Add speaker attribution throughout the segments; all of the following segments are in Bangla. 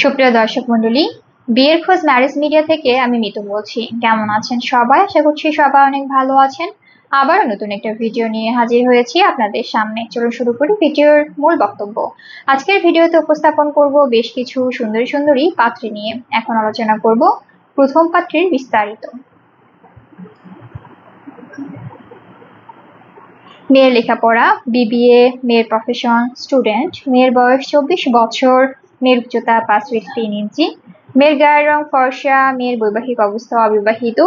Speaker 1: সুপ্রিয় দর্শক মন্ডলী বিয়ের খোঁজ ম্যারেজ মিডিয়া থেকে আমি মিতু বলছি। কেমন আছেন সবাই? আশা করছি সবাই অনেক ভালো আছেন। আবার নতুন একটা ভিডিও নিয়ে হাজির হয়েছি আপনাদের সামনে। চলো শুরু করি ভিডিওর মূল বক্তব্য। আজকের ভিডিওতে উপস্থাপন করব বেশ কিছু সুন্দরী সুন্দরী পাত্রী নিয়ে। এখন আলোচনা করব প্রথম পাত্রীর বিস্তারিত। মেয়ের লেখাপড়া, বিবিএ, মেয়ের প্রফেশন স্টুডেন্ট মেয়ের বয়স চব্বিশ বছর। মেয়ের উচ্চতা পাঁচ ফিট তিন ইঞ্চি। মেয়ের গায়ের রং ফর্সা, মেয়ের বৈবাহিক অবস্থা অবিবাহিত।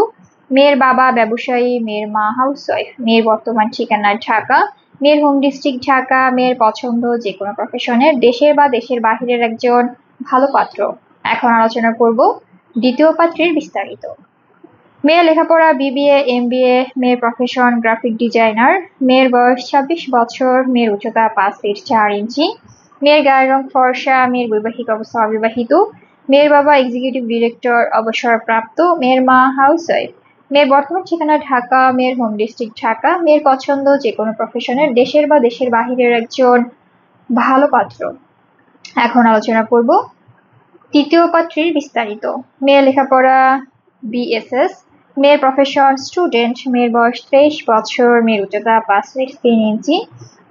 Speaker 1: মেয়ের বাবা ব্যবসায়ী, মেয়ের মা হাউসওয়াইফ মেয়ের বর্তমান ঠিকানা ঢাকা। মেয়ের হোম ডিস্ট্রিক্ট ঢাকা। মেয়ের পছন্দ যে কোনো প্রফেশনের দেশের বা দেশের বাহিরের একজন ভালো পাত্র। এখন আলোচনা করব দ্বিতীয় পাত্রের বিস্তারিত। মেয়ের লেখাপড়া বিবিএ এমবিএ মেয়ের প্রফেশন গ্রাফিক ডিজাইনার মেয়ের বয়স ছাব্বিশ বছর, মেয়ের উচ্চতা পাঁচ ফিট চার ইঞ্চি। মেয়ের গায়ের রং ফর্সা মেয়ের বৈবাহিক অবস্থা অবিবাহিত মেয়ের বাবা এক্সিকিউটিভ ডিরেক্টর অবসরপ্রাপ্ত মেয়ের মা হাউস ওয়াইফ মেয়ের বর্তমান ঠিকানা ঢাকা মেয়ের হোম ডিস্ট্রিক্ট ঢাকা মেয়ের পছন্দ যে কোনো প্রফেশনের দেশের বা দেশের বাহিরের একজন ভালো পাত্র। এখন আলোচনা করব। তৃতীয় পাত্রীর বিস্তারিত। মেয়ের লেখাপড়া বিএসএস মেয়ের প্রফেশন স্টুডেন্ট মেয়ের বয়স তেইশ বছর, মেয়ের উচ্চতা পাঁচ ফিট তিন ইঞ্চি,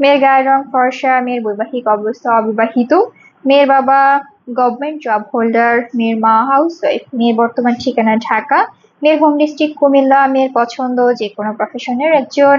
Speaker 1: মেয়ের গায়ের রং ফর্সা, মেয়ের বৈবাহিক অবস্থা অবিবাহিত, মেয়ের বাবা গভর্নমেন্ট জব হোল্ডার মেয়ের মা হাউস ওয়াইফ মেয়ের বর্তমান ঠিকানা ঢাকা, মেয়ের হোম ডিস্ট্রিক্ট কুমিল্লা, মেয়ের পছন্দ যে কোনো প্রফেশনের একজন।